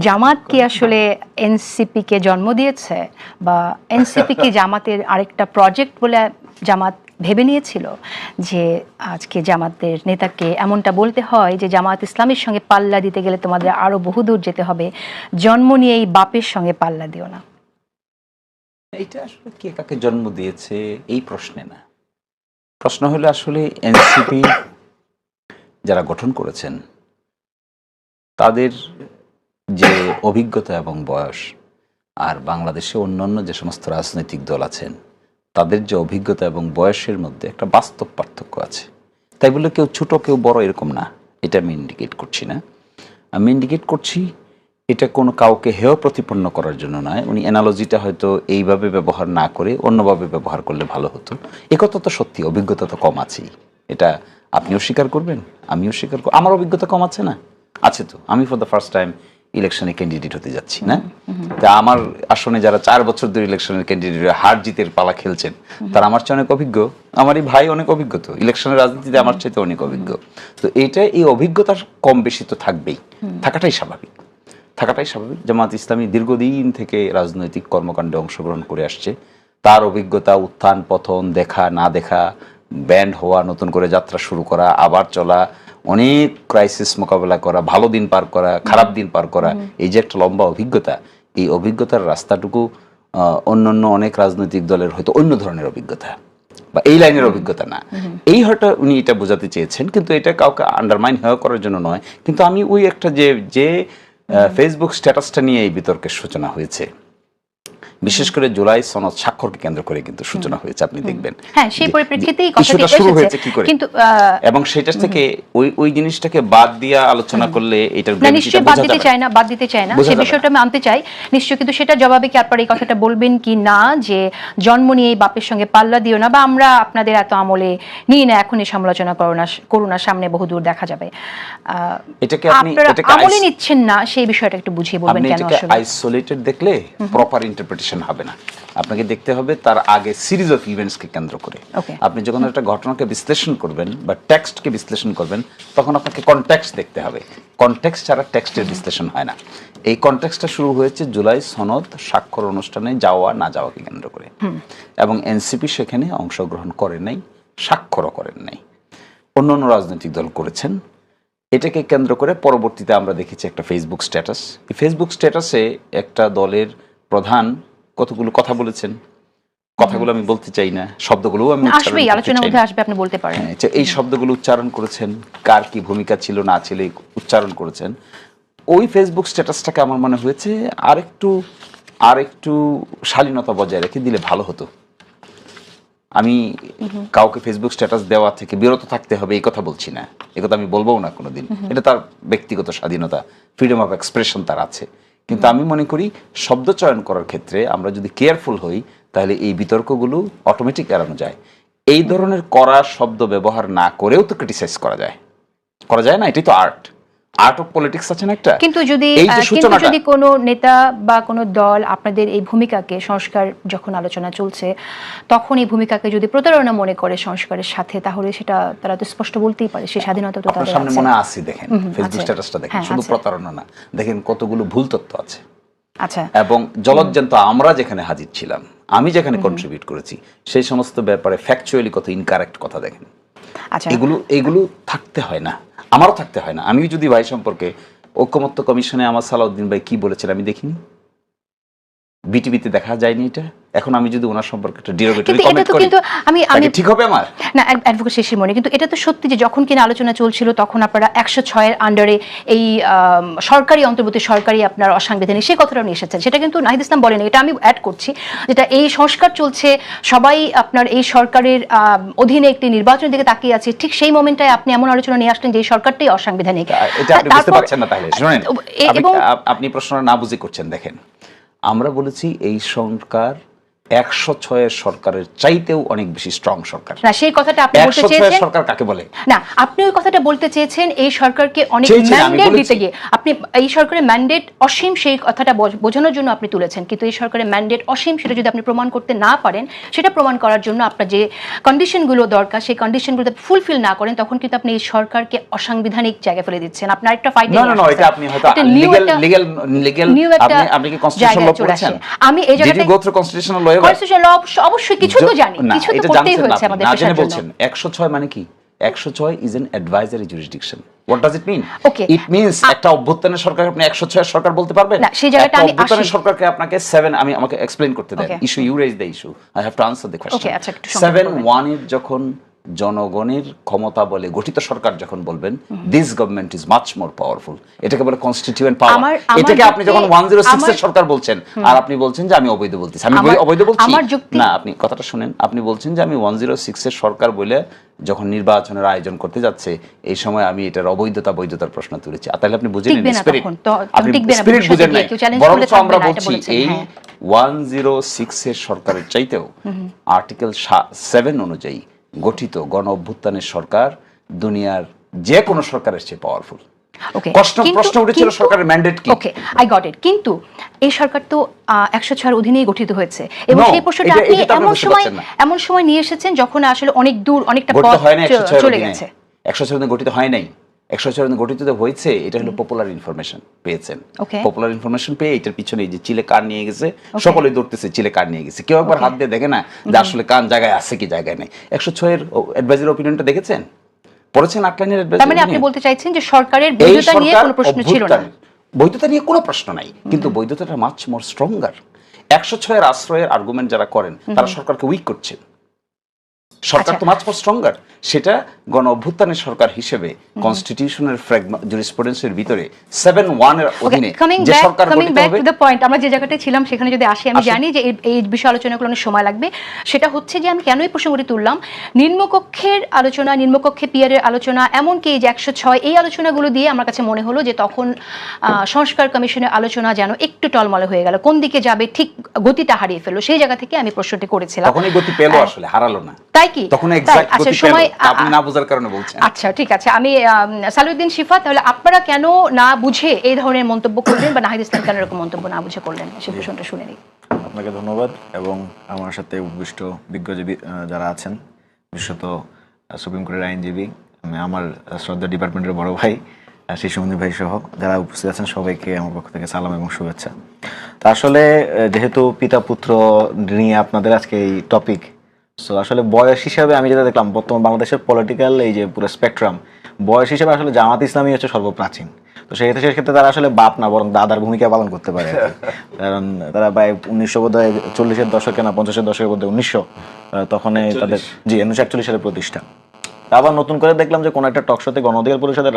জামাত কি আসলে এনসিপি কে জন্ম দিয়েছে বা এনসিপি কি জামাতের আরেকটা প্রজেক্ট বলে জামাত ভেবে নিয়েছিল যে আজকে জামাতের নেতাকে এমনটা বলতে হয় যে জামাত ইসলামের সঙ্গে পাল্লা দিতে গেলে তোমাদের আরও বহুদূর যেতে হবে। জন্ম নিয়ে এই বাপের সঙ্গে পাল্লা দিও না। এটা আসলে কে কাকে জন্ম দিয়েছে এই প্রশ্নে না। প্রশ্ন হলো আসলে এনসিপি যারা গঠন করেছেন তাদের যে অভিজ্ঞতা এবং বয়স, আর বাংলাদেশে অন্যান্য যে সমস্ত রাজনৈতিক দল আছেন, তাদের যে অভিজ্ঞতা এবং বয়সের মধ্যে একটা বাস্তব পার্থক্য আছে। তাই বলে কেউ ছোট, কেউ বড় এরকম না, এটা আমি ইন্ডিকেট করছি না। আমি ইন্ডিকেট করছি, এটা কোনো কাউকে হেয় প্রতিপন্ন করার জন্য নয়। উনি অ্যানালজিটা হয়তো এইভাবে ব্যবহার না করে অন্যভাবে ব্যবহার করলে ভালো হতো। একথা তো সত্যি, অভিজ্ঞতা তো কম আছেই। এটা আপনিও স্বীকার করবেন, আমিও স্বীকার করব আমার অভিজ্ঞতা কম আছে না? আছে তো। আমি ফর দ্য ফার্স্ট টাইম ইলেকশনে ক্যান্ডিডেট হতে যাচ্ছি, না? তা আমার আসনে যারা চার বছর ধরে ইলেকশনের ক্যান্ডিডেট হার জিতের পালা খেলছেন, তারা আমার চেয়ে অনেক অভিজ্ঞ। আমারই ভাই অনেক অভিজ্ঞ তো, ইলেকশনের রাজনীতিতে আমার চাইতে অনেক অভিজ্ঞ। তো এটা এই অভিজ্ঞতা কম বেশি তো থাকবেই। থাকাটাই স্বাভাবিক। থাকাটাই স্বাভাবিক। জামাত ইসলামী দীর্ঘদিন থেকে রাজনৈতিক কর্মকাণ্ডে অংশগ্রহণ করে আসছে। তার অভিজ্ঞতা, উত্থান পথন দেখা, না দেখা, ব্যান্ড হওয়া, নতুন করে যাত্রা শুরু করা, আবার চলা অনেক ক্রাইসিস মোকাবেলা করা ভালো দিন পার করা খারাপ দিন পার করা এই যে একটা লম্বা অভিজ্ঞতা এই অভিজ্ঞতার রাস্তাটুকু অন্যান্য অনেক রাজনৈতিক দলের হয়তো অন্য ধরনের অভিজ্ঞতা বা এই লাইনের অভিজ্ঞতা না। এই হয়তো উনি এটা বোঝাতে চেয়েছেন কিন্তু এটা কাউকে আন্ডারমাইন হেয় করার জন্য নয়। কিন্তু আমি ওই একটা যে যে ফেসবুক স্ট্যাটাসটা নিয়ে এই বিতর্কের সূচনা হয়েছে। বিশেষ করে জুলাই সনদ স্বাক্ষরকে কেন্দ্র করে কিন্তু সূচনা হয়েছে আপনি দেখবেন। হ্যাঁ সেই পরিপ্রেক্ষিতেই কথাটি শুরু হয়েছে কি করে? কিন্তু এবং সেটার থেকে ওই ওই জিনিসটাকে বাদ দিয়া আলোচনা করলে এটার না gravity নিশ্চয়ই বাদ দিতে। চাই না বাদ দিতে চাই না। সেই বিষয়টা আমি আনতে চাই। নিশ্চয়ই কিন্তু সেটা জবাবে কি আপনার এই কথাটা বলবেন কি না যে জন্ম নিয়ে এই বাপের সঙ্গে পাল্লা দিও না বা আমরা আপনাদের এত আমলে নিই না এখনই সমালোচনা করো না করো না সামনে বহুদূর দেখা যাবে। এটাকে আপনি এটাকে আমলে নিচ্ছেন না সেই বিষয়টা একটু বুঝিয়ে বলবেন কেন আসলে? আইসোলেটেড দেখলে প্রপার ইন্টারপ্রিটেশন হবে না। আপনাকে দেখতে হবে তার আগে সিরিজ অফ ইভেন্টসকে কেন্দ্র করে। আপনি যখন একটা ঘটনাকে বিশ্লেষণ করবেন বা টেক্সটকে বিশ্লেষণ করবেন তখন আপনাকে কনটেক্সট দেখতে হবে। কনটেক্সট ছাড়া টেক্সটের বিশ্লেষণ হয় না। এই কনটেক্সটটা শুরু হয়েছে জুলাই সনদ স্বাক্ষর অনুষ্ঠানে যাওয়া না যাওয়াকে কেন্দ্র করে। এবং এনসিপি সেখানে অংশগ্রহণ করে নাই স্বাক্ষরও করেন নাই। অন্য অন্য রাজনৈতিক দল করেছেন। এটাকে কেন্দ্র করে পরবর্তীতে আমরা দেখেছি একটা ফেসবুক স্ট্যাটাস এই ফেসবুক স্ট্যাটাসে একটা দলের প্রধান কতগুলো কথা বলেছেন কথাগুলো আমি বলতে চাই না শব্দগুলোও আমি আসবেই আলোচনার মধ্যে আসবে আপনি বলতে পারেন। যে এই শব্দগুলো উচ্চারণ করেছেন কার কি ভূমিকা ছিল না ছিল উচ্চারণ করেছেন ওই ফেসবুক স্ট্যাটাসটাকে আমার মনে হয়েছে আরেকটু আরেকটু শালীনতা বজায় রেখে দিলে ভালো হতো। আমি কাউকে ফেসবুক স্ট্যাটাস দেওয়া থেকে বিরত থাকতে হবে এই কথা বলছি না। এই কথা আমি বলব না কোনোদিন। এটা তার ব্যক্তিগত স্বাধীনতা ফ্রিডম অফ এক্সপ্রেশন তার আছে। কিন্তু আমি মনে করি শব্দ চয়ন করার ক্ষেত্রে আমরা যদি কেয়ারফুল হই, তাহলে এই বিতর্কগুলো অটোমেটিক এড়ানো যায়। এই ধরনের করা শব্দ ব্যবহার না করেও তো ক্রিটিসাইজ করা যায়। করা যায় না? এটাই তো আর্ট আর্ট অফ পলিটিক্স আছে না একটা? কিন্তু যদি কিন্তু যদি কোনো নেতা বা কোনো দল আপনাদের এই ভূমিকাকে সংস্কার যখন আলোচনা চলছে তখন এই ভূমিকাকে যদি প্রতারণা মনে করে সংস্কারের সাথে তাহলে সেটা তারা তো স্পষ্ট বলতেই পারে সেই স্বাধীনতা তো তাদের সামনে মনে আসি দেখেন ফেসবুক স্ট্যাটাসটা দেখেন হ্যাঁ, শুধু প্রতারণা না দেখেন কতগুলো ভুল তথ্য আছে। আচ্ছা। এবং জলজ্জান্ত আমরা যেখানে হাজির ছিলাম আমি যেখানে কন্ট্রিবিউট করেছি সেই সমস্ত ব্যাপারে ফ্যাকচুয়ালি কত ইনকারেক্ট কথা দেখেন। আচ্ছা। এগুলো এগুলো থাকতে হয় না। আমারও থাকতে হয় না। আমি যদি ভাই সম্পর্কে ঐক্যমত্য কমিশনে আমার সালাউদ্দিন ভাই কি বলেছেন আমি দেখিনি। বিটিভিতে দেখা যায়নি এটা? এখন আমি যদি ওনার সম্পর্কে একটা ডিরোগেটরি কমেন্ট করি কিন্তু আমি আমি ঠিক হবে আমার? না অ্যাডভোকেট শেষের মনে কিন্তু এটা তো সত্যি যে যখন কিনা আলোচনা চলছিল তখন আপনারা একশো ছয়ের আন্ডারে এই সরকারি অন্তর্বর্তী সরকারি আপনার অসাংবিধানিক সেই কথাটা নিয়ে এসেছেন। সেটা কিন্তু নাহিদ ইসলাম বলেনি এটা আমি অ্যাড করছি যেটা এই সংস্কার চলছে সবাই আপনার এই সরকারের অধীনে একটি নির্বাচনের দিকে তাকিয়ে আছে ঠিক সেই মোমেন্টে আপনি এমন আলোচনা নিয়ে আসলেন যে এই সরকারটাই অসাংবিধানিক। এটা আপনি বুঝতে পারছেন না তাহলে শুনেন। এবং আপনি প্রশ্নটা না বুঝে করছেন দেখেন। আমরা বলেছি এই সরকার একশো ছয়ের সরকারের চাইতেও অনেক বেশি স্ট্রং সরকার। না সেই কথাটা আপনি বলতে চেয়েছেন সরকার কাকে বলে? না আপনি ওই কথাটা বলতে চেয়েছেন এই সরকারকে অনেক ম্যান্ডেট দিতে গিয়ে। আপনি এই সরকারের ম্যান্ডেট অসীম সেই কথাটা বোঝানোর জন্য আপনি তুলেছেন। কিন্তু এই সরকারের ম্যান্ডেট অসীম সেটা যদি আপনি প্রমাণ করতে না পারেন সেটা প্রমাণ করার জন্য আপনার যে কন্ডিশনগুলো দরকার সেই কন্ডিশনগুলো ফুলফিল না করেন তখন কিন্তু আপনি এই সরকারকে অসাংবিধানিক জায়গায় ফেলে দিচ্ছেন। আপনার একটা ফাইট না না না এটা আপনি হয়তো লিগ্যাল লিগ্যাল লিগ্যাল আপনি আপনি কি কনস্টিটিউশন ল পড়েছেন? আমি এই constitutional law ever constitution law অবশ্যই কিছু তো জানি। কিছু তো করতেই হয়েছে আমাদের পেশার জন্য। একশো ছয় মানে কি? একশো ছয় is an advisory jurisdiction what does it mean. It means একটা অভ্যুত্থানের সরকার আপনি সরকার বলতে পারবেন? না, সেই জায়গাটা আমি অভ্যুত্থানের সরকারকে আপনাকে আমি আমাকে এক্সপ্লেইন করতে দেন। Issue you raise the issue I have to answer the question Okay, আচ্ছা, একটু সংক্ষেপে সেভেন বলবেন। ওয়ানের যখন জনগণের ক্ষমতা বলে গঠিত সরকার যখন বলবেন this government is much more powerful এটাকে বলে কনস্টিটিউয়েন্ট পাওয়ার এটাকে আপনি যখন যুক্তি- ওয়ান জিরো সিক্স এর সরকার বলছেন আর আপনি বলছেন যে আমি অবৈধ বলতেছি। আমি আমার- অবৈধ বলছি? না আপনি কথাটা শুনেন। আপনি বলছেন যে আমি ওয়ান জিরো সিক্স এর সরকার বলে যখন নির্বাচনের আয়োজন করতে যাচ্ছে এই সময় আমি এটার অবৈধতা বৈধতার প্রশ্ন তুলেছি। তাহলে আপনি বুঝে নিন স্পিরিট আপনি স্পিরিট বুঝেন নাই। কেউ বরং করলে আমরা বলছি এই হ্যাঁ। ওয়ান জিরো সিক্স এর সরকারের চাইতেও আর্টিকেল সেভেন অনুযায়ী গঠিত গণ অভ্যুত্থানের সরকার দুনিয়ার যে কোনো সরকারের চেয়ে পাওয়ারফুল প্রশ্ন প্রশ্ন উঠেছিল সরকারের ম্যান্ডেট কি? ওকে আই গট ইট কিন্তু এই সরকার তো একশো ছয়ের অধীনেই গঠিত হয়েছে। এবং সেই প্রশ্নটা আপনি এমন সময় এমন সময় নিয়ে এসেছেন যখন আসলে অনেক দূর অনেকটা পথ চলে গেছে। অধীনে গঠিত হয় নাই। একশো ছয়ের গঠিত হয়েছে এটা হলো পপুলার ইনফরমেশন পেয়েছেন। পপুলার ইনফরমেশন পেয়ে এটার পিছনে এই যে চিলে কার নিয়ে গেছে সকলে দৌড়তেছে চিলে কার নিয়ে গেছে। কেউ একবার হাত দিয়ে দেখে না যে আসলে কান জায়গায় আছে কি জায়গায় নেই। একশো ছয়ের অ্যাডভাইজার ওপিনিয়নটা দেখেছেন? পড়েছেন আটলাইনের মানে আপনি বলতে চাইছেন যে সরকারের বৈধতা নিয়ে কোনো প্রশ্ন ছিল না। বৈধতা নিয়ে কোনো প্রশ্ন নাই কিন্তু বৈধতাটা মাছ মোর স্ট্রঙ্গার একশো ছয়ের আশ্রয়ের আর্গুমেন্ট যারা করেন তারা সরকারকে উইক করছে। সরকার আচ্ছা। তো মাছ মোর স্ট্রঙ্গার সেটা গণ অভ্যুত্থানের সরকার হিসেবে কনস্টিটিউশনের জুরিসপ্রুডেন্সের ভিতরে সেভেন ওয়ানের অধীনে যে সরকার কামিং গঠিত ব্যাক হবে টু দ্য পয়েন্ট আমরা যে জায়গাটায় ছিলাম সেখানে যদি আসি আমি জানি যে এই- বিষয়ে আলোচনা করলে অনেক সময় লাগবে। সেটা হচ্ছে যে আমি কেন এই প্রসঙ্গটি তুললাম? নিম্নকক্ষের আলোচনা নিম্নকক্ষে পিয়ারের আলোচনা এমনকি এই যে একশো ছয় এই আলোচনাগুলো দিয়ে আমার কাছে মনে হলো যে তখন সংস্কার কমিশনের আলোচনা যেন একটু টলমলে হয়ে গেল। কোন দিকে যাবে ঠিক গতিটা হারিয়ে ফেলল। সেই জায়গা থেকে আমি প্রশ্নটি করেছিলাম। তখনই গতি পেল আসলে হারালো না। তাই কি? তখন এক্সাক্ট আচ্ছা সময় আপনি না বোঝার কারণে বলছেন। আচ্ছা ঠিক আছে। আমি সালুদ্দিন শিফা তাহলে আপনারা কেন না বুঝে এই ধরনের মন্তব্য করলেন বা নাহিদ ইসলাম কেন এরকম মন্তব্য না বুঝে করলেন? সে প্রশ্নটা শুনে নিই। আপনাকে ধন্যবাদ এবং আমার সাথে উপবিষ্ট বিজ্ঞজীবী যারা আছেন বিশেষত সুপ্রিম কোর্টের আইনজীবী আমি আমার শ্রদ্ধা ডিপার্টমেন্টের বড় ভাই আহ, শিশুমন্দির ভাই সহ যারা উপস্থিত আছেন সবাইকে আমার পক্ষ থেকে সালাম এবং শুভেচ্ছা। তা আসলে যেহেতু পিতা পুত্র নিয়ে আপনাদের আজকে এই টপিক সো আসলে বয়স হিসাবে আমি যেটা দেখলাম বর্তমান বাংলাদেশের পলিটিক্যাল এই যে পুরো স্পেকট্রাম বয়স হিসেবে আসলে জামাত ইসলামী হচ্ছে সর্বপ্রাচীন। তো সেক্ষেত্রে সেক্ষেত্রে তারা আসলে বাপ না বরং দাদার ভূমিকা পালন করতে পারে কারণ তারা প্রায় উনিশশো বোধ হয় চল্লিশের দশকে না পঞ্চাশের দশকের মধ্যে উনিশশো তখন তাদের জি উনিশশো একচল্লিশ সালে প্রতিষ্ঠা। আবার নতুন করে দেখলাম যে কোনো একটা টক শোতে গণ অধিকার পরিষদের